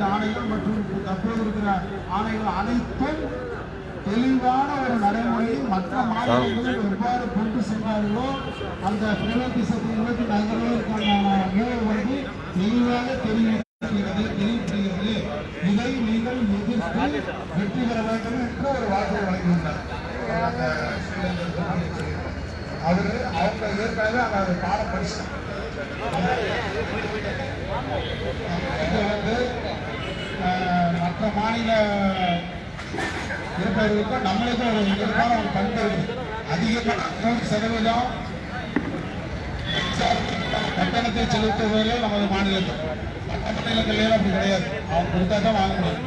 இந்த ஆணைகள் மற்றும் தற்போது இருக்கிற ஆணைகள் அனைத்தும் தெளிவான ஒரு நடைமுறையை மற்ற மாநிலங்களில் எவ்வாறு கொண்டு சென்றார்களோ அந்த பிரைவேட்டிசத்தை நோக்கி நகர்வதற்கான மூலம் வந்து தெளிவாக தெரிவிக்கிறது தெரிவிக்கிறது இதை நீங்கள் எதிர்த்து வெற்றி பெற வேண்டும் என்று ஒரு வார்த்தை வழங்கியுள்ளார் அந்த அவரு அவங்க ஏற்கனவே அந்த அது பாடம் படிச்சாங்க மற்ற மாநில இருப்பவர்களுக்கும் நம்மளுக்கும் ஒரு இயல்பான ஒரு பண்பு இருக்கு அதிகமான சதவீதம் கட்டணத்தை செலுத்துவதில் நமது மாநிலத்தில். மற்ற மாநிலங்களில் அப்படி கிடையாது. அவங்க கொடுத்தா தான் வாங்க முடியும்.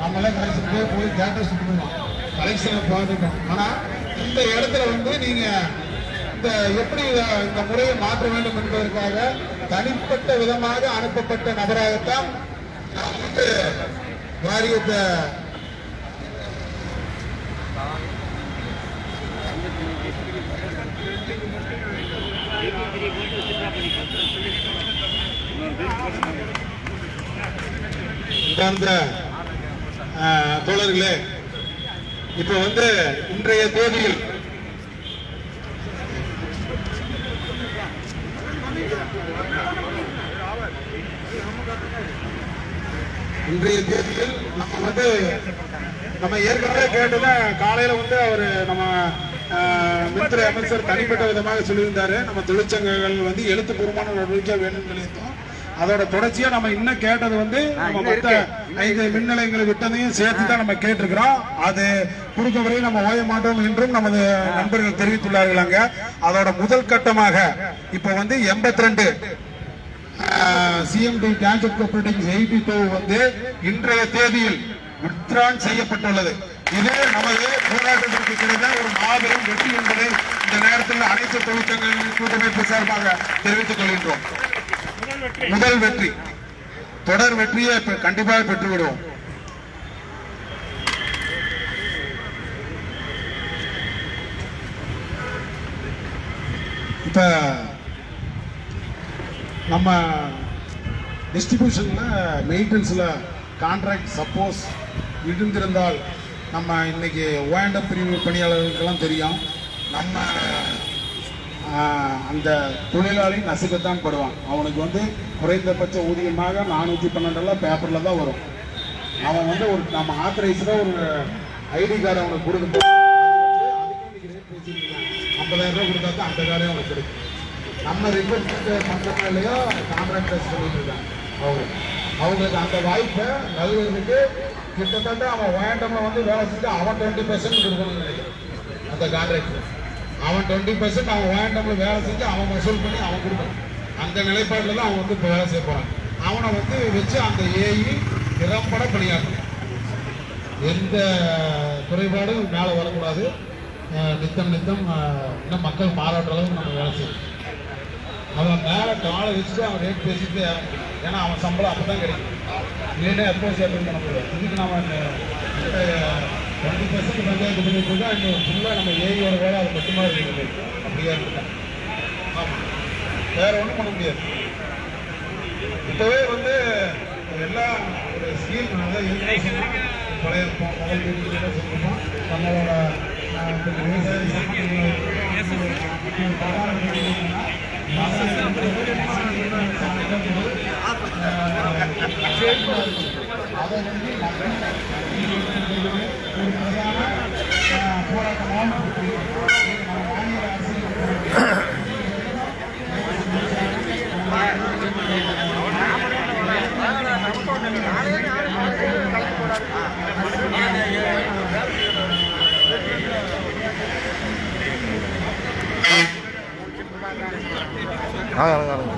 நம்மளே கடைசி போய் போய் தேட்டர் சுற்றுவோம் கலெக்ஷனை பார்த்துட்டோம் ஆனால் இந்த இடத்துல வந்து நீங்கள் இந்த எப்படி இந்த முறையை மாற்ற வேண்டும் என்பதற்காக தனிப்பட்ட விதமாக அனுப்பப்பட்ட நபராகத்தான் நான் வந்து தோழர்களே இப்ப வந்து இன்றைய தேதியில் இன்றைய தேதியில் நம்ம வந்து நம்ம ஏற்கனவே கேட்டதை காலையில வந்து அவர் நம்ம மின்துறை அமைச்சர் தனிப்பட்ட விதமாக சொல்லியிருந்தாரு. நம்ம தொழிற்சங்கங்கள் வந்து எழுத்துப்பூர்வமான நடவடிக்கை வேணும்னு சொல்லியிருந்தோம். அதோட தொடர்ச்சியா நம்ம இன்னும் கேட்டது வந்து நம்ம மொத்த ஐந்து மின் நிலையங்களை விட்டதையும் சேர்த்து தான் நம்ம கேட்டிருக்கிறோம். அது கொடுக்க வரை நம்ம ஓய மாட்டோம் என்றும் நமது நண்பர்கள் தெரிவித்துள்ளார்கள் அங்க அதோட முதல் கட்டமாக இப்ப வந்து எண்பத்தி ரெண்டு CMT cancer cooperating eighty two வந்து இன்றைய தேதியில் வித்ரான் செய்யப்பட்டுள்ளது. இது நமது போராட்டத்திற்கு கிடைத்த ஒரு மாபெரும் வெற்றி என்பதை இந்த நேரத்தில் அனைத்து தொழிற்சங்கங்களின் கூட்டமைப்பு சார்பாக தெரிவித்துக் கொள்கின்றோம். முதல் வெற்றி. தொடர் வெற்றியை கண்டிப்பாக பெற்றுவிடுவோம். இப்போ நம்ம டிஸ்ட்ரிபியூஷனில் மெயின்டெனன்ஸில் கான்ட்ராக்ட் சப்போஸ் இருந்திருந்தால் நம்ம இன்றைக்கி ஓஎண்ட பிரிவு பணியாளர்களுக்கெல்லாம் தெரியும். நம்ம அந்த தொழிலாளி நசுக்கத்தான் படுவான். அவனுக்கு வந்து குறைந்தபட்ச ஊதியமாக நானூற்றி பன்னெண்டெல்லாம் பேப்பரில் தான் வரும். அவன் வந்து ஒரு நம்ம ஆத்தரைஸ்டாக ஒரு ஐடி கார்டு அவனுக்கு கொடுக்கணும். ஐம்பதாயிரம் ரூபாய் கொடுத்தா தான் அந்த கார்டே அவனுக்கு கிடைக்கும். நம்ம ரிக்வெஸ்ட் பண்றோமோ இல்லையோ கான்ட்ராக்டர்ஸ் சொல்லிட்டு இருக்காங்க அவங்க. அவங்களுக்கு அந்த வாய்ப்பை நல்கிறதுக்கு கிட்டத்தட்ட அவன் வேண்டம்ல வந்து வேலை செஞ்சு அவன் டுவெண்ட்டி பர்சன்ட் கொடுக்கணும்னு நினைக்கிறேன். அந்த கான்ட்ராக்டர் அவன் டுவெண்ட்டி பர்சன்ட் அவன் வேண்டம்ல வேலை செஞ்சு அவன் வசூல் பண்ணி அவன் கொடுக்கணும். அந்த நிலைப்பாட்டில் தான் அவன் வந்து இப்போ வேலை செய்ய போகிறான் அவனை வந்து வச்சு அந்த ஏஇ திறம்பட பணியாற்றணும். எந்த குறைபாடும் மேலே வரக்கூடாது. நித்தம் நித்தம் இன்னும் மக்கள் பாராட்டுற அளவுக்கு நம்ம வேலை செய்யணும். அவன் மேலே காலை வச்சுட்டு அவன் ரேட் பேசிட்டு ஏன்னா அவன் சம்பளம் அப்போ தான் கிடைக்கும். இல்லைன்னா எப்போ சேப்பிங் பண்ண முடியாது இதுக்கு நம்ம டுவெண்ட்டி பர்சன்ட் பஞ்சாயத்து பண்ணிட்டு இருக்கோம். இன்னும் ஃபுல்லாக நம்ம ஏஐயோட வேலை அது மட்டுமா இருக்குது? அப்படியே இருக்கா ஆமாம் வேறு ஒன்றும் பண்ண முடியாது. இப்போவே வந்து எல்லாம் ஒரு ஸ்கீம் பழைய சொல்லியிருப்போம் நம்மளோட விவசாய சம்பந்தமான போராட்டமாக ஆ இறங்க இறங்க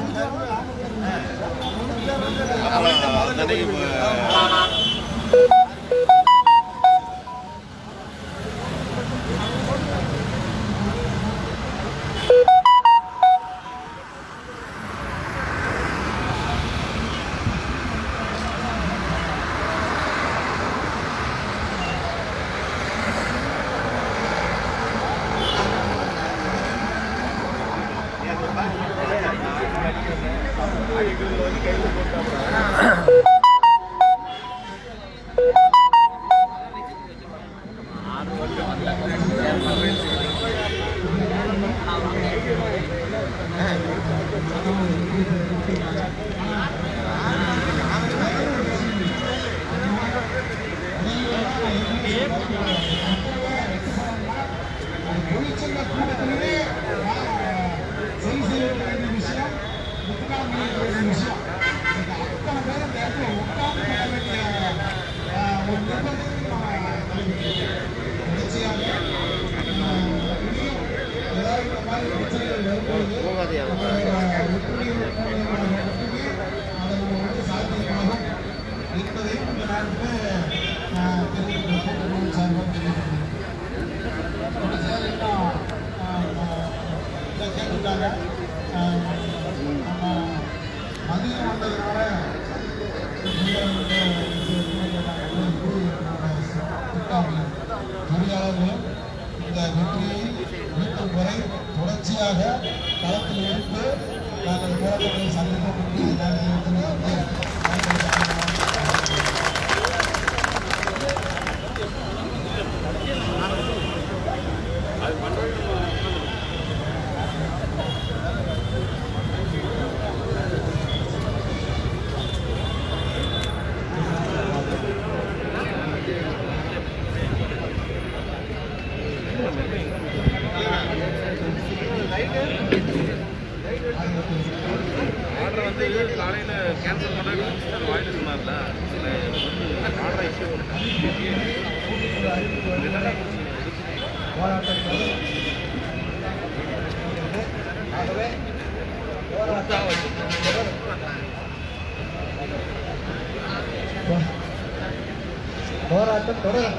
மட்டும் தொடரும்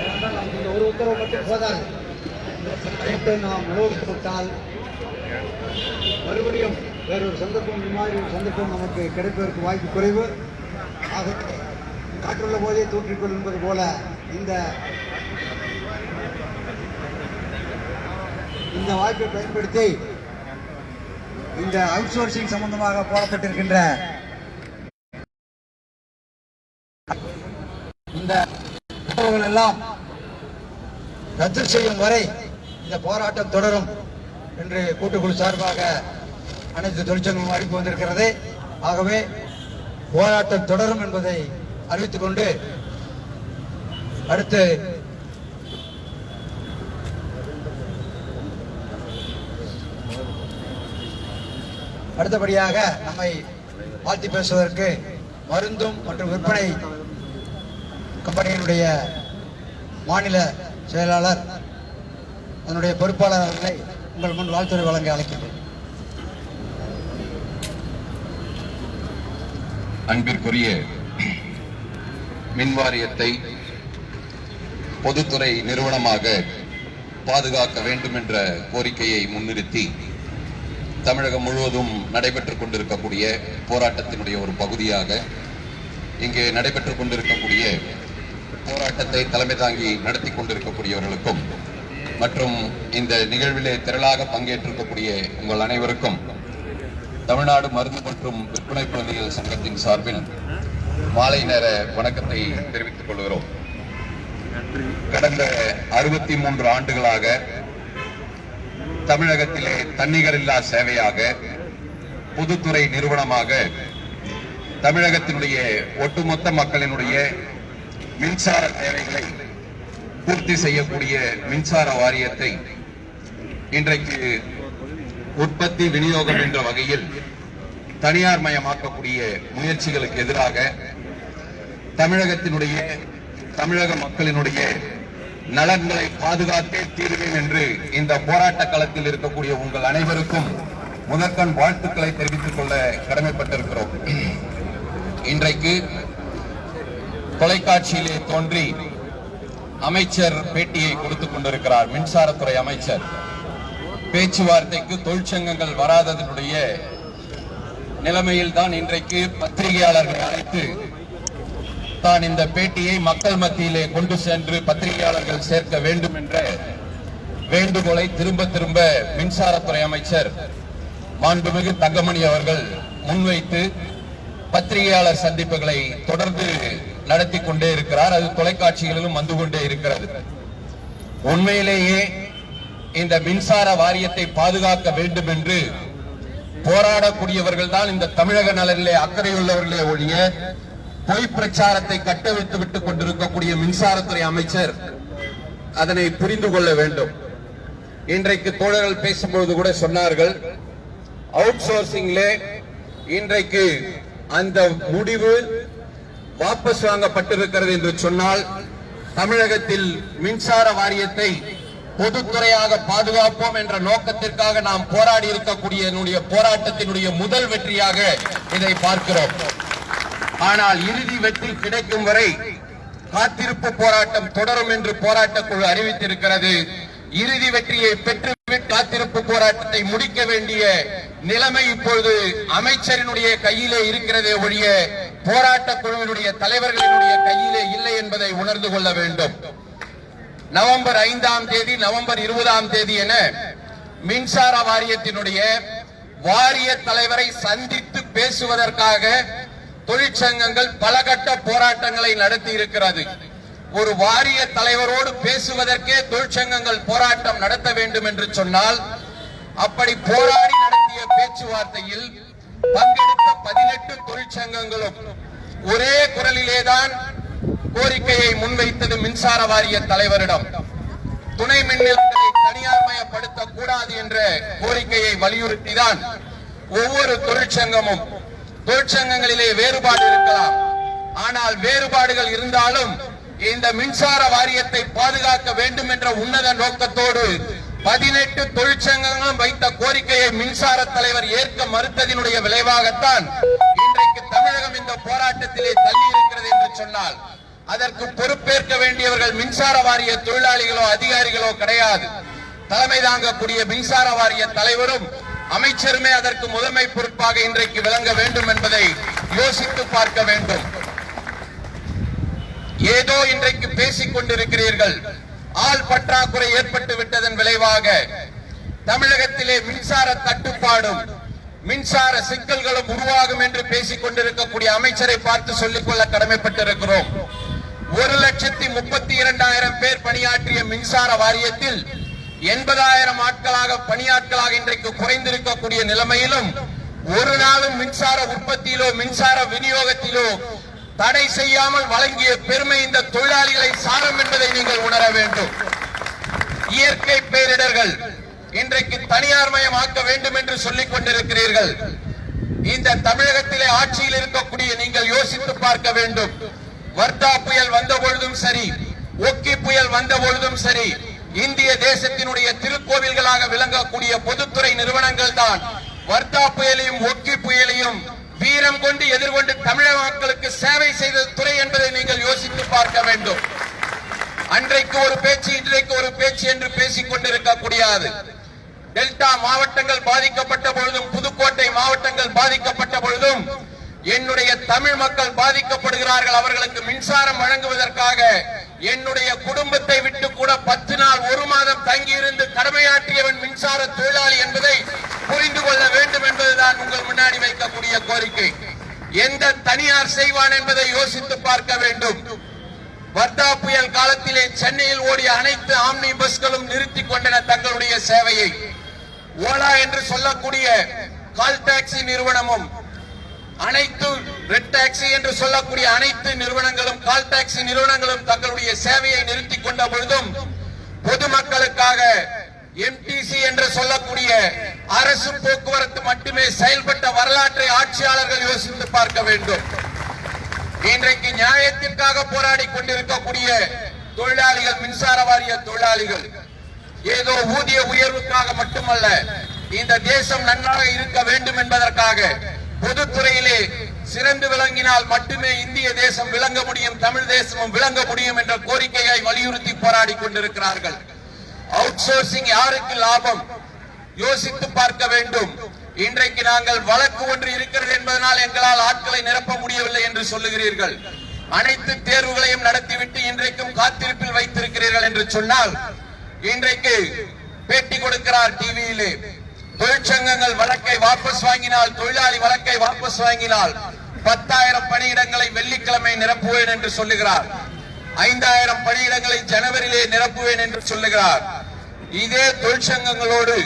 ஏனென்றால் நமக்கு இந்த ஒரு உத்தரவு மட்டும் போதாது. சட்டத்தை நாம் நிலவுக்கு விட்டால் மறுபடியும் வேறொரு சந்தர்ப்பம் இந்த மாதிரி ஒரு சந்தர்ப்பம் நமக்கு கிடைப்பதற்கு வாய்ப்பு குறைவு. ஆக காற்றுள்ள போதே தூற்றிக்கொள் என்பது போல இந்த இந்த வாய்ப்பை பயன்படுத்தி இந்த அவுட் சோர்சிங் சம்பந்தமாக போடப்பட்டிருக்கின்ற இந்த எல்லாம் ரத்து செய்யும் வரை இந்த போராட்டம் தொடரும் என்று கூட்டுக்குழு சார்பாக அனைத்து தொழிற்சங்கமும் அறிவிப்பு வந்திருக்கிறது. ஆகவே போராட்டம் தொடரும் என்பதை அறிவித்துக் கொண்டு அடுத்து அடுத்தபடியாக நம்மை வாழ்த்தி பேசுவதற்கு மருந்தும் மற்றும் விற்பனை கம்பெனியினுடைய மாநில செயலாளர் அதனுடைய பொறுப்பாளர் அவர்களை உங்கள் முன் வாழ்த்துறை வழங்க அழைக்கின்றேன். அன்பிற்குரிய மின் வாரியத்தை பொதுத்துறை நிறுவனமாக பாதுகாக்க வேண்டும் என்ற கோரிக்கையை முன்னிறுத்தி தமிழகம் முழுவதும் நடைபெற்றுக் கொண்டிருக்கக்கூடிய போராட்டத்தினுடைய ஒரு பகுதியாக இங்கே நடைபெற்றுக் கொண்டிருக்கக்கூடிய போராட்டத்தை தலைமை தாங்கி நடத்தி கொண்டிருக்கக்கூடியவர்களுக்கும் மற்றும் இந்த நிகழ்விலே திரளாக பங்கேற்றிருக்கக்கூடிய உங்கள் அனைவருக்கும் தமிழ்நாடு மருந்து மற்றும் விற்பனை குழந்தைகள் சங்கத்தின் சார்பில் மாலை நேர வணக்கத்தை தெரிவித்துக் கொள்கிறோம். கடந்த அறுபத்தி மூன்று ஆண்டுகளாக தமிழகத்திலே தன்னிகரில்லா சேவையாக பொதுத்துறை நிறுவனமாக தமிழகத்தினுடைய ஒட்டுமொத்த மக்களினுடைய மின்சார தேவைகளை பூர்த்தி செய்யக்கூடிய மின்சார வாரியத்தை இன்றைக்கு உற்பத்தி விநியோகம் என்ற வகையில் தனியார் மயமாக்கக்கூடிய முயற்சிகளுக்கு எதிராக தமிழகத்தினுடைய தமிழக மக்களினுடைய நலன்களை பாதுகாத்தே தீர்வேன் என்று இந்த போராட்ட களத்தில் இருக்கக்கூடிய உங்கள் அனைவருக்கும் முதற்கண் வாழ்த்துக்களை தெரிவித்துக் கொள்ள கடமைப்பட்டிருக்கிறோம். இன்றைக்கு தொலைக்காட்சியிலே தோன்றி அமைச்சர் பேட்டியை கொடுத்துக் கொண்டிருக்கிறார் மின்சாரத்துறை அமைச்சர். பேச்சுவார்த்தைக்கு தொழிற்சங்கங்கள் வராததனுடைய நிலைமையில் தான் இன்றைக்கு பத்திரிகையாளர்கள் அழைத்து தான் இந்த பேட்டியை மக்கள் மத்தியிலே கொண்டு சென்று பத்திரிகையாளர்கள் சேர்க்க வேண்டும் என்ற வேண்டுகோளை திரும்ப திரும்ப மின்சாரத்துறை அமைச்சர் மாண்புமிகு தங்கமணி அவர்கள் முன்வைத்து பத்திரிகையாளர் சந்திப்புகளை தொடர்ந்து நடத்தி கொண்டே இருக்கிறார். அது தொலைக்காட்சிகளிலும் வந்து கொண்டே இருக்கிறது. உண்மையிலேயே இந்த மின்சார வாரியத்தை பாதுகாக்க வேண்டும் என்று போராடக்கூடியவர்கள் தான் இந்த தமிழக நலனிலே அக்கறையுள்ளவர்களே ஒழிய பொய் பிரச்சாரத்தை கட்டவிழ்த்து விட்டுக் கொண்டிருக்கக்கூடிய மின்சாரத்துறை அமைச்சர் அதனை புரிந்து கொள்ள வேண்டும். இன்றைக்கு தோழர்கள் பேசும்பொழுது கூட சொன்னார்கள் அவுட் சோர்சிங்லே இன்றைக்கு அந்த முடிவு வாபஸ் வாங்கப்பட்டிருக்கிறது என்று சொன்னால் தமிழகத்தில் மின்சார வாரியத்தை பொதுத்துறையாக பாதுகாப்போம் என்ற நோக்கத்திற்காக நாம் போராடி இருக்கக்கூடிய என்னுடைய போராட்டத்தினுடைய முதல் வெற்றியாக இதை பார்க்கிறோம். ஆனால் இறுதி வெற்றி கிடைக்கும் வரை காத்திருப்பு போராட்டம் தொடரும் என்று போராட்ட குழு அறிவித்திருக்கிறது. இறுதி வெற்றியை பெற்று காத்திருப்பு போராட்டத்தை முடிக்க வேண்டிய நிலைமை இப்பொழுது அமைச்சரினுடைய கையிலே இருக்கிறதே ஒழிய போராட்ட குழுவினுடைய தலைவர்களினுடைய கையிலே இல்லை என்பதை உணர்ந்து கொள்ள வேண்டும். நவம்பர் ஐந்தாம் தேதி நவம்பர் இருபதாம் தேதி என மின்சார வாரியத்தினுடைய வாரிய தலைவரை சந்தித்து பேசுவதற்காக தொழிற்சங்கங்கள் பல கட்ட போராட்டங்களை நடத்தி இருக்கிறது ஒரு வாரிய தலைவரோடு பேசுவதற்கே தொழிற்சங்கங்கள் போராட்டம் நடத்த வேண்டும் என்று சொன்னால் அப்படி போராடி நடத்திய பேச்சுவார்த்தையில் பங்கெடுத்த பதினெட்டு தொழிற்சங்கங்களும் ஒரே குரலிலேதான் கோரிக்கையை முன்வைத்தது மின்சார வாரிய தலைவரிடம். துணை மின் நிலையங்களை தனியார்மயப்படுத்த கூடாது என்ற கோரிக்கையை வலியுறுத்திதான் ஒவ்வொரு தொழிற்சங்கமும் தொழிற்சங்கங்களிலே வேறுபாடு இருக்கலாம். ஆனால் வேறுபாடுகள் இருந்தாலும் இந்த மின்சார வாரியத்தை பாதுகாக்க வேண்டும் என்ற உன்னத நோக்கத்தோடு பதினெட்டு தொழிற்சங்கங்களும் வைத்த கோரிக்கையை மின்சார தலைவர் ஏற்க மறுத்ததினுடைய விளைவாகத்தான் இன்றைக்கு தமிழகம் இந்த போராட்டத்திலே தள்ளி இருக்கிறது என்று சொன்னால் அதற்கு பொறுப்பேற்க வேண்டியவர்கள் மின்சார வாரிய தொழிலாளிகளோ அதிகாரிகளோ கிடையாது. தலைமை தாங்கக்கூடிய மின்சார வாரிய தலைவரும் அமைச்சருமே அதற்கு முதன்மை பொறுப்பாக இன்றைக்கு விளங்க வேண்டும் என்பதை யோசித்து பார்க்க வேண்டும். ஏதோ இன்றைக்கு பேசிக் கொண்டிருக்கிறீர்கள். ஆள் பற்றாக்குறை ஏற்பட்டு விட்டதன் விளைவாக தமிழகத்திலே மின்சார தட்டுப்பாடும் மின்சார சிக்கல்களும் உருவாகும் என்று பேசிக் கொண்டிருக்கக்கூடிய அமைச்சரை பார்த்து சொல்லிக்கொள்ள கடமைப்பட்டிருக்கிறோம். ஒரு லட்சத்தி முப்பத்தி இரண்டாயிரம் பேர் பணியாற்றிய மின்சார வாரியத்தில் எண்பதாயிரம் ஆட்களாக பணியாட்களாக இன்றைக்கு குறைந்திருக்கக்கூடிய நிலைமையிலும் ஒரு நாளும் மின்சார உற்பத்தியிலோ மின்சார விநியோகத்திலோ தடை செய்யாமல் வழங்கிய பெருமை இந்த தொழிலாளிகளை சாரும் என்பதை நீங்கள் உணர வேண்டும். இயற்கை பேரிடர்கள் இன்றைக்கு தனியார் மயமாக்க வேண்டும் என்று சொல்லிக் கொண்டிருக்கிறீர்கள். இந்த தமிழகத்திலே ஆட்சியில் இருக்கக்கூடிய நீங்கள் யோசித்து பார்க்க வேண்டும். வர்தா புயல் வந்த பொழுதும் சரி ஒக்கி புயல் வந்த பொழுதும் சரி இந்திய தேசத்தினுடைய திருக்கோவில்களாக விளங்கக்கூடிய பொதுத்துறை நிறுவனங்கள் தான் வர்தா புயலையும் ஒக்கி புயலையும் வீரம் கொண்டு எதிர்கொண்டு தமிழக மக்களுக்கு சேவை செய்த துறை என்பதை நீங்கள் யோசித்து பார்க்க வேண்டும். அன்றைக்கு ஒரு பேச்சு இன்றைக்கு ஒரு பேச்சு என்று பேசிக் கொண்டிருக்க கூடியது டெல்டா மாவட்டங்கள் பாதிக்கப்பட்ட பொழுதும் புதுக்கோட்டை மாவட்டங்கள் பாதிக்கப்பட்ட பொழுதும் என்னுடைய தமிழ் மக்கள் பாதிக்கப்படுகிறார்கள் அவர்களுக்கு மின்சாரம் வழங்குவதற்காக என்னுடைய குடும்பத்தை விட்டு கூட பத்து நாள் ஒரு மாதம் தங்கியிருந்து கடமையாற்றியவன் மின்சார தொழிலாளி என்பதை புரிந்து கொள்ள வேண்டும் என்பதுதான் உங்கள் முன்னாடி வைக்கக்கூடிய கோரிக்கை. எந்த தனியார் செய்வான் என்பதை யோசித்து பார்க்க வேண்டும். வர்தா புயல் காலத்திலே சென்னையில் ஓடிய அனைத்து ஆம்னி பஸ்களும் நிறுத்தி கொண்டன தங்களுடைய சேவையை. ஓலா என்று சொல்லக்கூடிய கால் டாக்ஸி நிறுவனமும் அனைத்து ரெட் டாக்ஸி என்று சொல்லக்கூடிய அனைத்து நிறுவனங்களும் கால் டாக்ஸி நிறுவனங்களும் தங்களுடைய சேவையை நிறுத்திக் கொண்ட பொழுதும் பொதுமக்களுக்காக எம்டிசி என்று சொல்லக்கூடிய அரசு போக்குவரத்து மட்டுமே செயல்பட்ட வரலாற்றை ஆட்சியாளர்கள் யோசித்து பார்க்க வேண்டும். இன்றைக்கு நியாயத்திற்காக போராடி கொண்டிருக்கக்கூடிய தொழிலாளிகள் மின்சார வாரிய தொழிலாளிகள் ஏதோ ஊதிய உயர்வுக்காக மட்டுமல்ல இந்த தேசம் நன்றாக இருக்க வேண்டும் என்பதற்காக பொதுத்துறையிலே சிறந்து விளங்கினால் மட்டுமே இந்திய தேசம் விளங்க முடியும் தமிழ் தேசமும் விளங்க முடியும் என்ற கோரிக்கையை வலியுறுத்தி போராடி கொண்டிருக்கிறார்கள். அவுட் சோர்சிங் யாருக்கு லாபம்? யோசித்து பார்க்க வேண்டும். இன்றைக்கு நாங்கள் வழக்கு ஒன்று இருக்கிறது என்பதனால் எங்களால் ஆட்களை நிரப்ப முடியவில்லை என்று சொல்லுகிறீர்கள். அனைத்து தேர்வுகளையும் நடத்திவிட்டு இன்றைக்கும் காத்திருப்பில் வைத்திருக்கிறீர்கள் என்று சொன்னால் இன்றைக்கு பேட்டி கொடுக்கிறார் டிவியிலே தொழிற்சங்கங்கள் வழக்கை வாபஸ் வாங்கினால் தொழிலாளி வழக்கை வாபஸ் வாங்கினால் பத்தாயிரம் பணியிடங்களை வெள்ளிக்கிழமை நிரப்புவேன் என்று சொல்லுகிறார். ஐந்தாயிரம் பணியிடங்களை ஜனவரியிலே நிரப்புவேன் என்று சொல்லுகிறார். இதே தொழிற்சங்கங்களோடு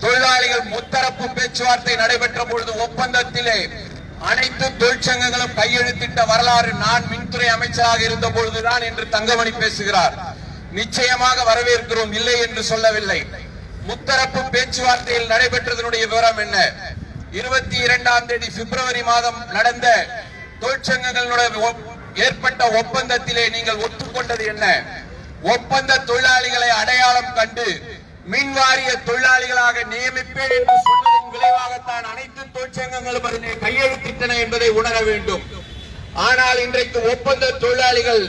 தொழிலாளிகள் முத்தரப்பு பேச்சுவார்த்தை நடைபெற்ற பொழுது ஒப்பந்தத்திலே அனைத்து தொழிற்சங்கங்களும் கையெழுத்திட்ட வரலாறு நான் மின்துறை அமைச்சராக இருந்த பொழுதுதான் என்று தங்கமணி பேசுகிறார். நிச்சயமாக வரவேற்கிறோம் இல்லை என்று சொல்லவில்லை. முத்தரப்பு பேச்சுவார்த்தையில் நடைபெற்றதனுடைய விவரம் என்ன? இருபத்தி இரண்டாம் தேதி பிப்ரவரி மாதம் நடந்த தொழிற்சங்கங்களுடைய ஏற்பட்ட ஒப்பந்தத்திலே நீங்கள் ஒத்துக்கொண்டது என்ன? ஒப்பந்த தொழிலாளிகளை அடையாளம் கண்டு மின் வாரிய தொழிலாளிகளாக நியமிப்பேன் என்று சொன்னதன் விளைவாகத்தான் அனைத்து தொழிற்சங்கங்களும் அதனை கையெழுத்திட்டன என்பதை உணர வேண்டும். ஆனால் இன்றைக்கு ஒப்பந்த தொழிலாளிகள்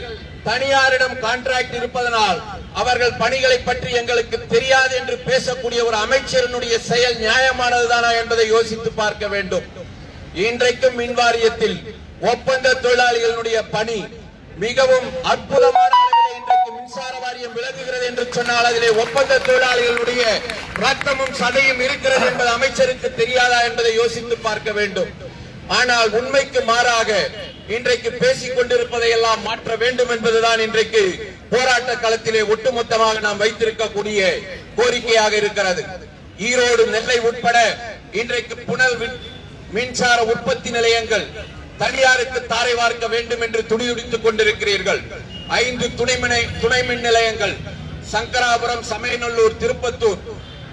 தனியாரிடம் கான்ட்ராக்ட் இருப்பதனால் அவர்கள் பணிகளை பற்றி எங்களுக்கு தெரியாது என்று பேசக்கூடிய ஒரு அமைச்சரினுடைய செயல் நியாயமானதுதானா என்பதை யோசித்து பார்க்க வேண்டும். இன்றைக்கும் மின் வாரியத்தில் ஒப்பந்த தொழிலாளிகளுடைய பணி மிகவும் அற்புதமான இன்றைக்கு மின்சார வாரியம் விளங்குகிறது என்று சொன்னால் அதிலே ஒப்பந்த தொழிலாளிகளுடைய ரத்தமும் சதையும் இருக்கிறது என்பது அமைச்சருக்கு தெரியாதா என்பதை யோசித்து பார்க்க வேண்டும். ஆனால் உண்மைக்கு மாறாக இன்றைக்கு பேசிக் கொண்டிருப்பதை எல்லாம் மாற்ற வேண்டும் என்பதுதான் இன்றைக்கு போராட்ட களத்திலே ஒட்டுமொத்தமாக நாம் வைத்திருக்கக்கூடிய கோரிக்கையாக இருக்கிறது. ஈரோடு நெல்லை உட்பட இன்றைக்கு புனல் மின்சார உற்பத்தி நிலையங்கள் தனியாருக்கு தாரை வார்க்க வேண்டும் என்று துடிதுடித்துக் கொண்டிருக்கிறீர்கள். ஐந்து துணைமினை துணை மின் நிலையங்கள் சங்கராபுரம் சமயநல்லூர் திருப்பத்தூர்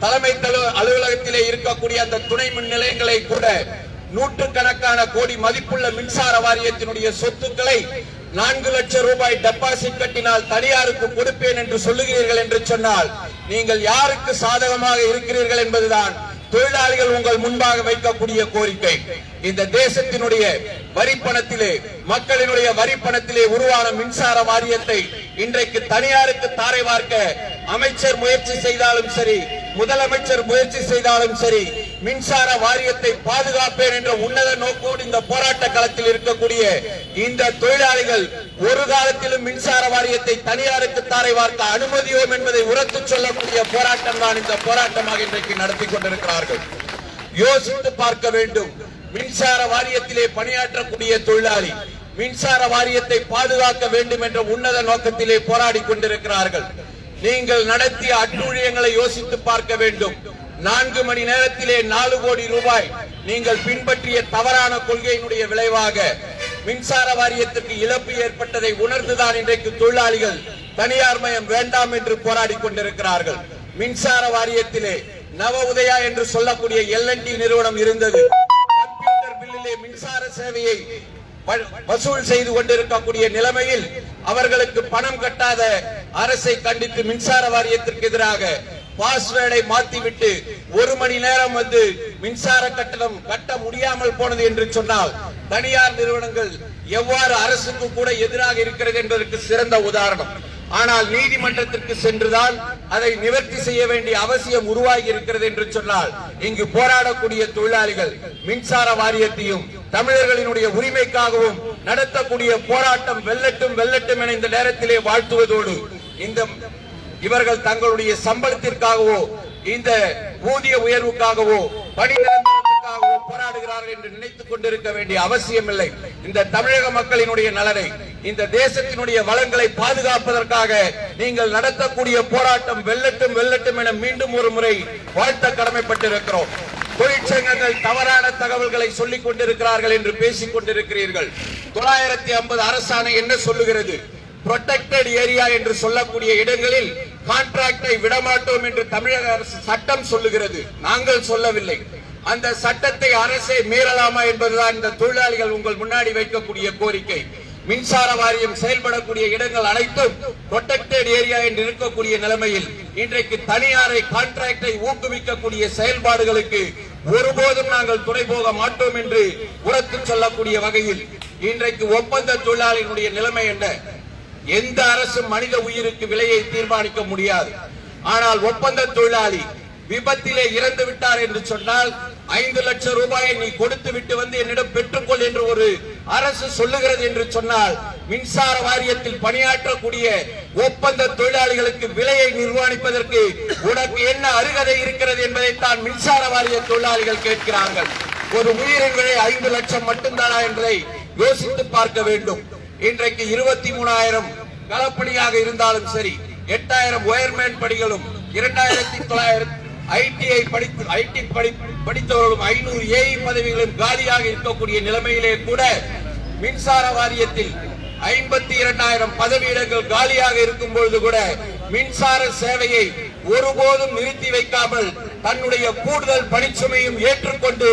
தலைமை அலுவலகத்திலே இருக்கக்கூடிய அந்த துணை மின் நிலையங்களை கூட நூற்றுக்கணக்கான கோடி மதிப்புள்ள மின்சார வாரியத்தினுடைய சொத்துக்களை நான்கு லட்சம் ரூபாய் டெபாசிட் கட்டினால் தனியாருக்கு கொடுப்பேன் என்று சொல்லுகிறீர்கள் என்று சொன்னால் நீங்கள் யாருக்கு சாதகமாக இருக்கிறீர்கள் என்பதுதான். தொழிலாளிகள் உங்கள் முன்பாக வைக்கக்கூடிய கோரிக்கை. இந்த தேசத்தினுடைய வரிப்பணத்திலே மக்களினுடைய வரிப்பணத்திலே உருவான மின்சார வாரியத்தை இன்றைக்கு தனியாருக்கு தாரை வார்க்க அமைச்சர் முயற்சி செய்தாலும் சரி முதலமைச்சர் முயற்சி செய்தாலும் சரி மின்சார வாரியத்தை பாதுகாப்பேன் என்ற உன்னத நோக்கோடு இந்த போராட்ட களத்தில் இருக்கக்கூடிய இந்த தொழிலாளிகள் ஒரு காலத்திலும் மின்சார வாரியத்தை தனியாருக்கு தாரை வார்க்க அனுமதியோம் என்பதை உரத்து சொல்லக்கூடிய போராட்டம் தான் இந்த போராட்டமாக இன்றைக்கு நடத்தி கொண்டிருக்கிறார்கள். யோசித்து பார்க்க வேண்டும். மின்சார வாரியத்திலே பணியாற்றக்கூடிய தொழிலாளி மின்சார வாரியத்தை பாதுகாக்க வேண்டும் என்ற உன்னத நோக்கத்திலே போராடி கொண்டிருக்கிறார்கள். நீங்கள் நடத்திய அட்டூழியங்களை யோசித்து பார்க்க வேண்டும். நான்கு மணி நேரத்திலே நாலு கோடி ரூபாய் நீங்கள் பின்பற்றிய தவறான கொள்கையினுடைய விளைவாக மின்சார வாரியத்துக்கு இழப்பு ஏற்பட்டதை உணர்ந்துதான் இன்றைக்கு தொழிலாளிகள் தனியார் மயம் வேண்டாம் என்று போராடி கொண்டிருக்கிறார்கள். மின்சார வாரியத்திலே நவ உதயா என்று சொல்லக்கூடிய எல்என்டி நிறுவனம் இருந்தது. பில்லிலே மின்சார சேவையை வசூல் செய்து கொண்டிருக்கக்கூடிய நிலைமையில் அவர்களுக்கு பணம் கட்டாத அரசை கண்டித்து மின்சார வாரியத்திற்கு எதிராக பாஸ்வேர்டை மாத்திவிட்டு ஒரு மணி நேரம் வந்து மின்சார கட்டணம் கட்ட முடியாமல் போனது என்று சொன்னால் தனியார் நிறுவனங்கள் எவ்வாறு அரசுக்கு கூட எதிராக இருக்கிறது என்பதற்கு சிறந்த உதாரணம். ஆனால் நீதிமன்றத்திற்கு சென்றுதான் அதை நிவர்த்தி செய்ய வேண்டிய அவசியம் உருவாகி இருக்கிறது என்று சொன்னால் இங்கு போராடக்கூடிய தொழிலாளிகள் மின்சார வாரியத்தையும் தமிழர்களினுடைய உரிமைக்காகவும் நடத்தக்கூடிய போராட்டம் வெல்லட்டும் வெல்லட்டும் என இந்த நேரத்திலே வாழ்த்துவதோடு இந்த இவர்கள் தங்களுடைய சம்பளத்திற்காகவோ இந்த ஊதிய உயர்வுக்காகவோ பணி போராடுகிறார்கள் என்று நினைத்துக் கொண்டிருக்க வேண்டிய அவசியம் இல்லை இந்த தமிழக மக்களினுடைய நலனை இந்த தேசத்தினுடைய வளங்களை பாதுகாப்பதற்காக நீங்கள் நடத்தக்கூடிய போராட்டம் வெல்லட்டும் வெல்லட்டும் என மீண்டும் ஒரு முறை வாழ்த்த கடமைப்பட்டிருக்கிறோம். தொழிற்சங்கங்கள் தவறான தகவல்களை சொல்லிக் கொண்டிருக்கிறார்கள் என்று பேசிக் கொண்டிருக்கிறீர்கள். தொள்ளாயிரத்தி ஐம்பது அரசாணை என்ன சொல்லுகிறது? புரொடெக்டட் ஏரியா என்று சொல்லக்கூடிய இடங்களில் கான்ட்ராக்டை விடமாட்டோம் என்று தமிழக அரசு சட்டம் சொல்லுகிறது. நாங்கள் சொல்லவில்லை. அந்த சட்டத்தை அரசே மீறலாமா என்பதுதான் இந்த தொழிலாளிகள் உங்கள் முன்னாடி வைக்கக்கூடிய கோரிக்கை. மின்சார வாரியம் செயல்படக்கூடிய இடங்கள் அனைத்தும் புரொடெக்டட் ஏரியா என்று இருக்கக்கூடிய நிலைமையில் இன்றைக்கு தனியாரை கான்ட்ராக்டை ஊக்குவிக்கக்கூடிய செயல்பாடுகளுக்கு ஒருபோதும் நாங்கள் துணை போக மாட்டோம் என்று உரத்து சொல்லக்கூடிய வகையில் இன்றைக்கு ஒப்பந்த தொழிலாளிகளுடைய நிலைமை என்ன? எந்த அரசும் மனித உயிருக்கு விலையை தீர்மானிக்க முடியாது. ஆனால் ஒப்பந்த தொழிலாளி விபத்திலே இறந்து விட்டார் என்று சொன்னால் ஐந்து லட்சம் ரூபாயை நீ கொடுத்து விட்டு வந்து என்னிடம் பெற்றுக்கொள் என்று ஒரு அரசு சொல்லுகிறது என்று சொன்னால் மின்சார வாரியத்தில் பணியாற்றக்கூடிய ஒப்பந்த தொழிலாளிகளுக்கு விலையை நிர்வாணிப்பதற்கு உனக்கு என்ன அருகதை இருக்கிறது என்பதைத்தான் மின்சார வாரிய தொழிலாளிகள் கேட்கிறார்கள். ஒரு உயிரின் விலை ஐந்து லட்சம் மட்டும்தானா என்பதை யோசித்து பார்க்க வேண்டும். இன்றைக்கு இருபத்தி மூணாயிரம் களப்பணியாக இருந்தாலும் சரி எட்டாயிரம் ஒயர்மேன் படிகளும் இரண்டாயிரத்தி தொள்ளாயிரத்தி ஐடிஐ படித்து ஐடி படித்தவர்களும் ஐநூறு ஏஐ பதவிகளும் காலியாக இருக்கக்கூடிய நிலைமையிலே கூட மின்சார வாரியத்தில் ஐம்பத்தி இரண்டாயிரம் பதவியிடங்கள் காலியாக இருக்கும் பொழுது கூட மின்சார சேவையை ஒருபோதும் நிறுத்தி வைக்காமல் தன்னுடைய கூடுதல் பணிச்சுமையும் ஏற்றுக்கொண்டு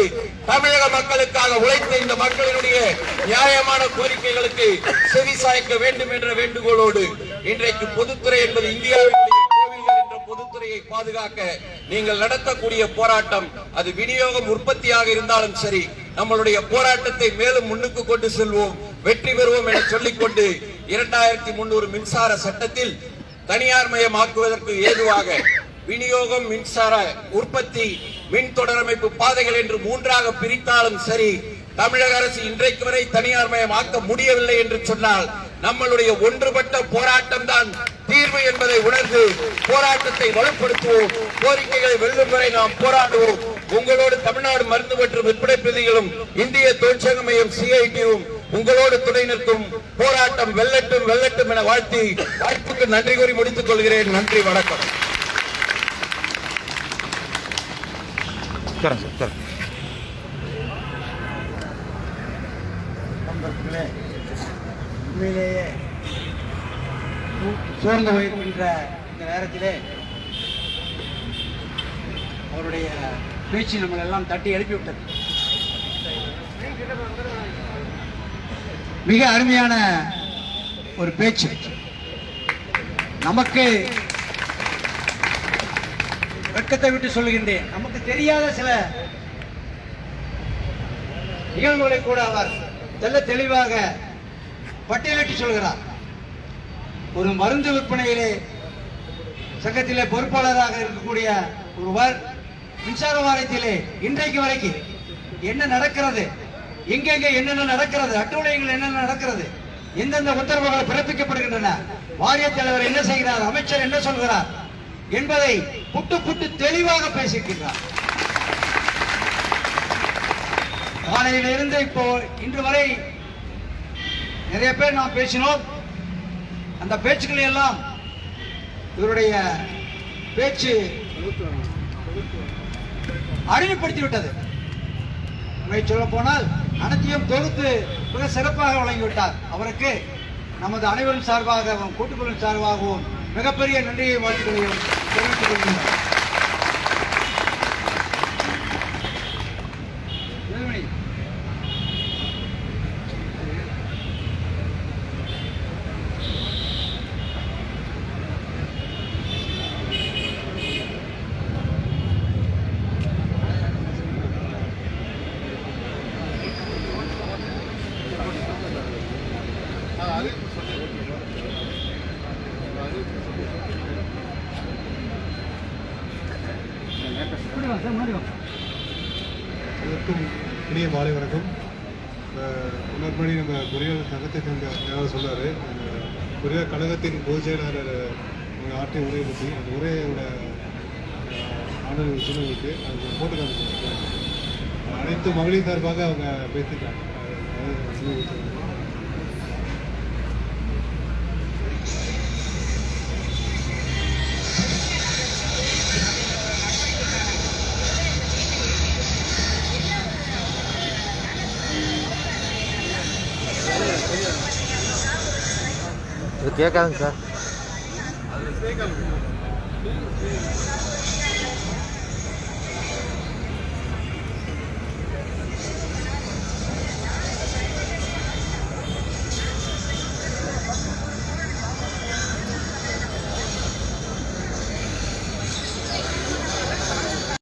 தமிழக மக்களுக்காக உழைத்த இந்த மக்களினுடைய நியாயமான கோரிக்கைகளுக்கு செவி சாய்க்க வேண்டும் என்ற வேண்டுகோளோடு இன்றைக்கு பொதுத்துறை என்பது இந்தியாவின் என்ற பாதுகாக்க நீங்கள் நடத்தக்கூடிய போராட்டம் அது விநியோகம் உற்பத்தியாக இருந்தாலும் சரி நம்மளுடைய போராட்டத்தை மேலும் முன்னுக்கு கொண்டு செல்வோம் வெற்றி பெறுவோம் என சொல்லிக்கொண்டு இரண்டாயிரத்தி முன்னூறு மின்சார சட்டத்தில் தனியார் மயமாக்குவதற்கு ஏதுவாக விநியோகம் மின்சார உற்பத்தி மின் தொடரமைப்பு பாதைகள் என்று மூன்றாக பிரித்தாலும் சரி தமிழக அரசு இன்றைக்கு வரை தனியார் மயமாக்க முடியவில்லை என்று சொன்னால் நம்மளுடைய ஒன்றுபட்ட போராட்டம் தான் தீர்வு என்பதை உணர்ந்து போராட்டத்தை வலுப்படுத்துவோம். கோரிக்கைகளை வெல்லும் வரை நாம் போராடுவோம். உங்களோடு தமிழ்நாடு மருந்து மற்றும் விற்பனை பிரதிகளும் இந்திய தொழிற்சங்க மையம் சிஐடியும் உங்களோடு துணை நிற்கும். போராட்டம் வெல்லட்டும் வெல்லட்டும் என வாழ்த்தி வாய்ப்புக்கு நன்றி கூறி முடித்துக் கொள்கிறேன். நன்றி வணக்கம். உண்மையிலேயே சோர்ந்து போயிருக்கின்ற இந்த நேரத்திலே அவருடைய பேச்சு நம்மளை எல்லாம் தட்டி எழுப்பிவிட்டது மிக அருமையான ஒரு பேச்சு. நமக்கு வெட்கத்தை விட்டு சொல்லுகின்றேன். நமக்கு தெரியாத சில நிகழ்வுகளை கூட அவர் தெல்ல தெளிவாக பட்டியலிட்டு சொல்கிறார். ஒரு மருந்து விற்பனையிலே சங்கத்திலே பொறுப்பாளராக இருக்கக்கூடிய ஒருவர் மின்சார வாரியத்திலே இன்றைக்கு வரைக்கும் என்ன நடக்கிறது எங்கெங்க என்னென்ன நடக்கிறது அட்டூழியங்கள் என்னென்ன நடக்கிறது எந்தெந்த உத்தரவுகள் பிறப்பிக்கப்படுகின்றன வாரிய தலைவர் என்ன செய்கிறார் அமைச்சர் என்ன சொல்கிறார் என்பதை புட்டு புட்டு தெளிவாக பேசியிருக்கிறார். காலையிலிருந்து இப்போ இன்று வரை நிறைய பேர் நாம் பேசினோம். அந்த பேச்சுக்களை எல்லாம் இவருடைய பேச்சு அழிவுபடுத்தி விட்டது உண்மை சொல்ல போனால் அனைத்தையும் தொகுத்து மிக சிறப்பாக வழங்கிவிட்டார். அவருக்கு நமது அனைவரும் சார்பாகவும் கூட்டுக்குழு சார்பாகவும் மிகப்பெரிய நன்றியை வாழ்த்துக்களையும் தெரிவித்துக் கொள்கிறோம் வேலுமணி முன்னாடி வா சார் முன்னாடி வா அனைவருக்கும் இனிய மாலை வணக்கம் முன்னாடி நம்ம பொறியாளர் சங்கத்தை சேர்ந்த யாராவது சொன்னார் பொறியாளர் கழகத்தின் பொதுச் செயலாளர் ஆற்றிய உரையை பற்றி அந்த உரையோட ஆளுநர் சொன்னவங்களுக்கு அது போட்டு காமிச்சாங்க அனைத்து மகளிர் சார்பாக அவங்க பேசியிருக்காங்க கேட்காதுங்க சார். அது